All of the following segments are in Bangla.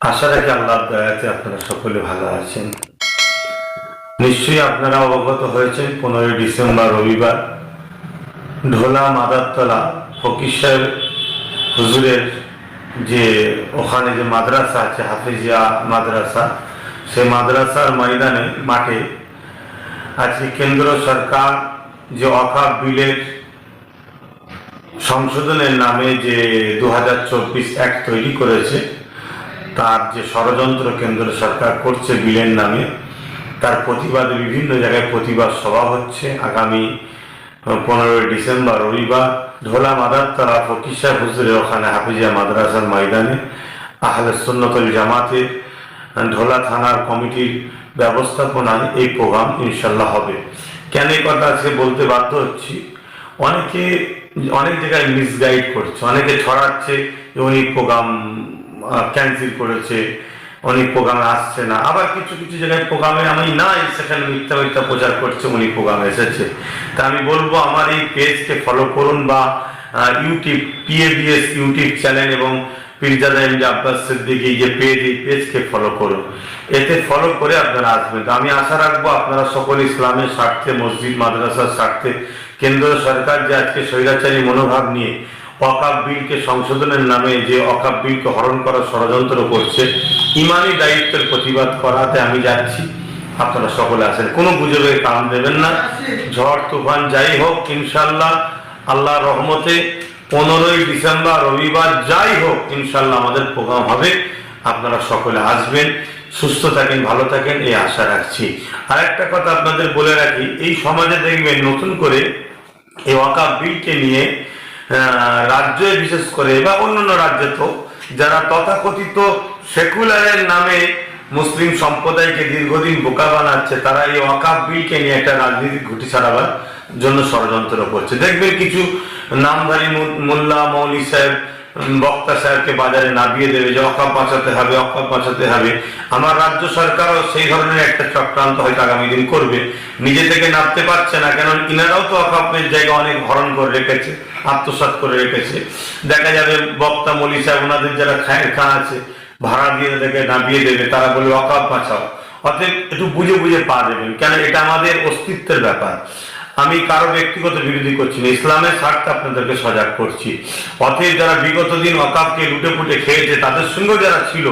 আশা রাখি আল্লাহর দয়াতে আপনারা সকলে ভালো আছেন। নিশ্চয়ই আপনারা অবগত হয়েছেন, পনেরোই ডিসেম্বর রবিবার ঢোলা মাদারতলা ফকির সাহেব হুজুরের যে ওখানে যে মাদ্রাসা আছে, হাফিজিয়া মাদ্রাসা, সেই মাদ্রাসার ময়দানে মাঠে আজকে কেন্দ্র সরকার যে অকাপ বিলের সংশোধনের নামে যে দু হাজার চব্বিশ অ্যাক্ট তৈরি করেছে তার যে ষড়যন্ত্র কেন্দ্র সরকার করছে বিলের নামে, তার প্রতিবাদে বিভিন্ন জায়গায় প্রতিবাদ সভা হচ্ছে। আগামী পনেরোই ডিসেম্বর রবিবার ঢোলা মাদারতলা ফকির সাহেব হুজুরের ওখানে হাফিজিয়া মাদ্রাসার ময়দানে আহলে সুন্নতুল জামাতের ঢোলা থানার কমিটির ব্যবস্থাপনায় এই প্রোগ্রাম ইনশাল্লাহ হবে। কেন এই কথা আজকে বলতে বাধ্য হচ্ছি? অনেকে, অনেক জায়গায় মিসগাইড করছে, অনেকে ছড়াচ্ছে যে উনি প্রোগ্রাম ক্যান্সেল করেছে, অনেক প্রোগ্রামে আসছে না। আবার কিছু কিছু জায়গায় প্রোগ্রামে আমি নাই, সেখানে মিথ্যা মিথ্যা প্রচার করছে, উনি প্রোগ্রামে এসেছে। তা আমি বলব, আমার এই পেজকে ফলো করুন বা ইউটিউব পিএবিএস ইউটিউব চ্যানেল এবং পীরজাদা এমডি আব্বাস এই যে পেজ এই পেজকে ফলো করুন। এতে ফলো করে আপনারা আসবেন। আমি আশা রাখব আপনারা সকল ইসলামের স্বার্থে, মসজিদ, মাদ্রাসার স্বার্থে কেন্দ্র সরকার যে আজকে স্বৈরাচারী মনোভাব নিয়ে অকাপ বিলকে সংশোধনের নামে যে অকাপ বিলকে হরণ করার ষড়যন্ত্র করছে ইমানি দায়িত্বের প্রতিবাদ করাতে আমি যাচ্ছি। আপনারা সকলে আছেন, কোনো গুজবের কাম দেবেন না। ঝড়, তুফান, যাই হোক ইনশাল্লাহ আল্লাহ রহমতে পনেরোই ডিসেম্বর, রবিবার, যাই হোক ইনশাল্লাহ আমাদের প্রোগ্রাম হবে। আপনারা সকলে আসবেন, সুস্থ থাকেন, ভালো থাকেন, এই আশা রাখছি। আর একটা কথা আপনাদের বলে রাখি, এই সমাজে দেখবেন নতুন করে এই ওয়াকাফ বিলকে নিয়ে রাজ্যে, বিশেষ করে, বা অন্যান্য রাজ্যে তো, যারা তথাকথিত সেকুলারের নামে মুসলিম সম্প্রদায়কে দীর্ঘদিন বোকা বানাচ্ছে, তারা এই অকাব বিলকে নিয়ে একটা রাজনীতি ঘুটি ছাড়াবার জন্য ষড়যন্ত্র করছে। দেখবেন কিছু নামধারী মোল্লা, মৌলী সাহেব বক্তা সাহেবকে বাজারে নামিয়ে দেবে, যে অকাপ বাঁচাতে হবে অকাপ বাঁচাতে হবে। আমার রাজ্য সরকারও সেই ধরনের একটা চক্রান্ত হয়তো আগামী দিন করবে। নিজে থেকে নামতে পারছে না, কেন ইনারাও তো অকাপের জায়গা অনেক হরণ করে রেখেছে, আত্মসাৎ করে রেখেছে। দেখা যাবে বক্তা মলি সাহেব ওনাদের যারা খা আছে, ভাড়া দিয়ে দেখে নামিয়ে দেবে, তারা বলবে অকাপ বাঁচাও অতএব একটু বুঝে বুঝে পা দেবেন, কেন এটা আমাদের অস্তিত্বের ব্যাপার। আমি কারও ব্যক্তিগত বিরোধী করছি না। ইসলামের স্বার্থে আপনাদেরকে সজাগ করছি। অতএব যারা বিগত দিন অকাপকে লুটে পুটে খেয়েছে, তাদের সঙ্গেও যারা ছিল,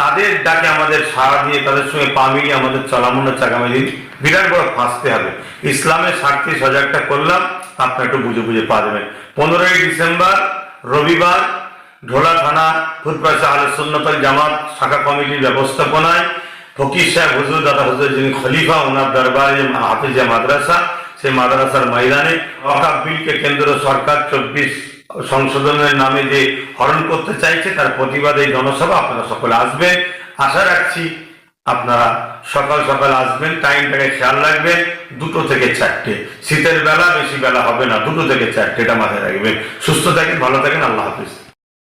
তাদের ডাকে আমাদের সাড়া দিয়ে, তাদের সঙ্গে পা মিলিয়ে আমাদের চলামনের চাকামে দিন বিরাট বড় ফাঁসতে হবে। ইসলামের স্বার্থে সজাগটা করলাম, আপনারা একটু বুঝে বুঝে পা দেবেন। পনেরোই ডিসেম্বর, রবিবার, ঢোলা থানা ফুটপাশে আলো সুন্নতল জামাত শাখা কমিটির ব্যবস্থাপনায় ফকির সাহেব হুজুর দাদা হুজুর যিনি খলিফা, ওনার দরবারে হাফিজা মাদ্রাসা সেই মাদ্রাসার ময়দানে ওয়াকাফ বিলকে কেন্দ্র সরকার চব্বিশ সংশোধনের নামে যে হরণ করতে চাইছে, তার প্রতিবাদে এই জনসভা। আপনারা সকলে আসবেন। আশা রাখছি আপনারা সকাল সকাল আসবেন। টাইমটাকে খেয়াল রাখবেন। দুটো থেকে চারটে। শীতের বেলা, বেশি বেলা হবে না। দুটো থেকে চারটে এটা মাথায় রাখবেন। সুস্থ থাকেন, ভালো থাকেন। আল্লাহ হাফিজ।